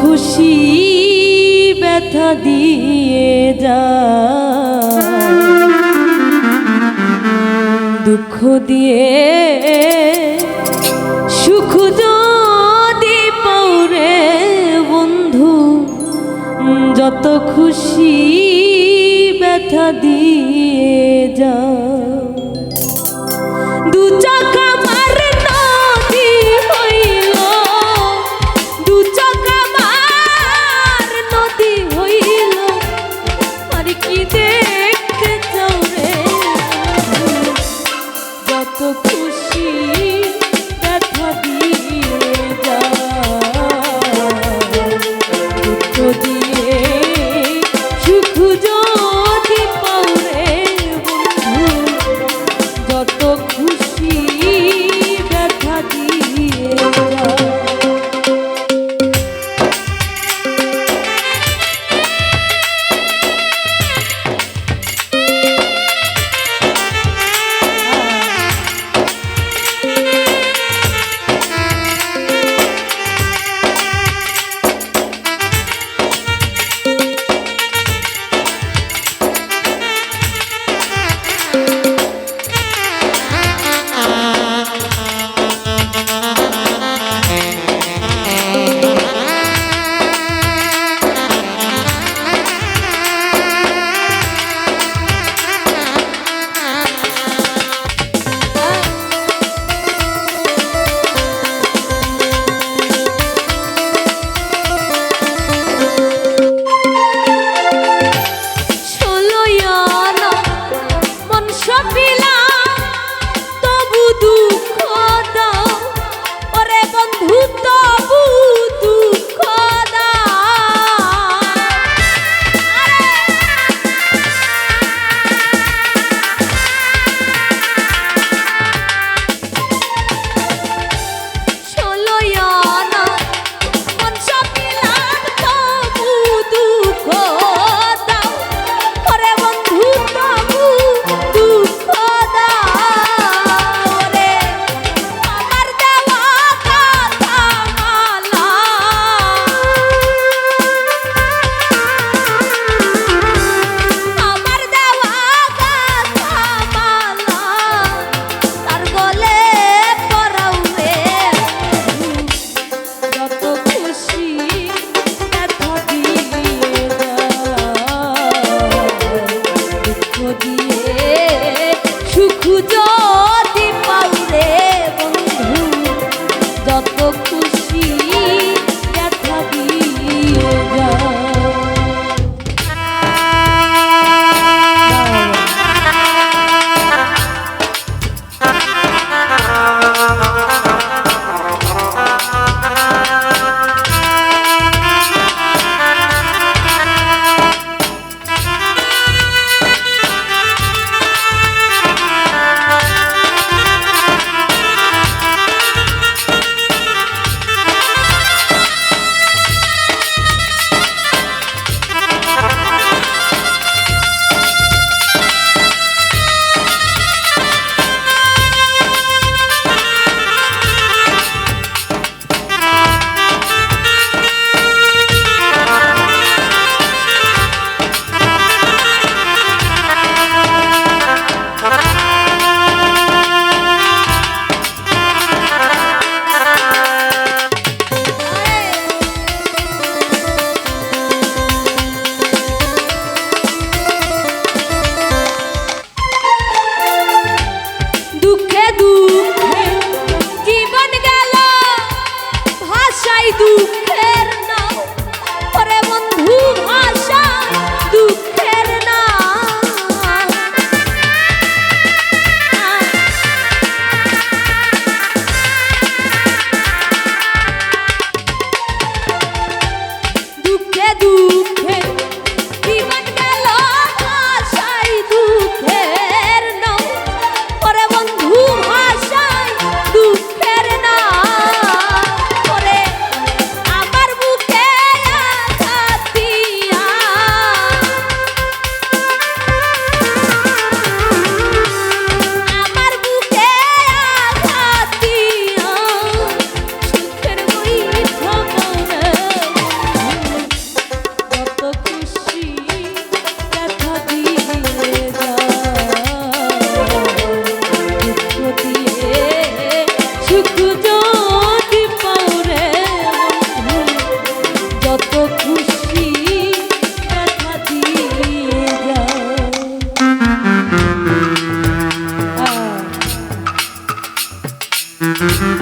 খুশি ব্যথা দিয়ে যা দুঃখ দিয়ে, সুখ যদি পৌরে বন্ধু, যত খুশি ব্যথা দিয়ে যা Tô Mm-hmm.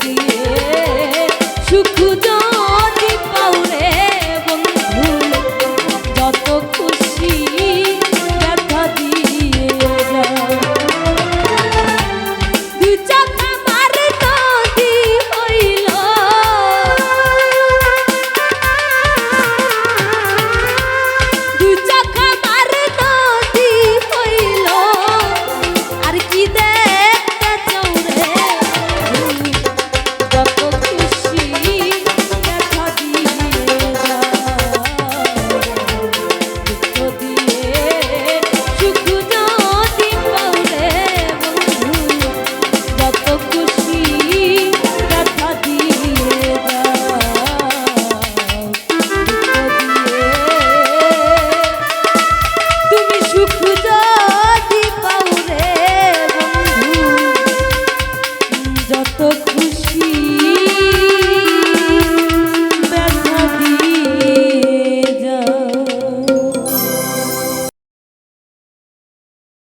দিয়ে সুখ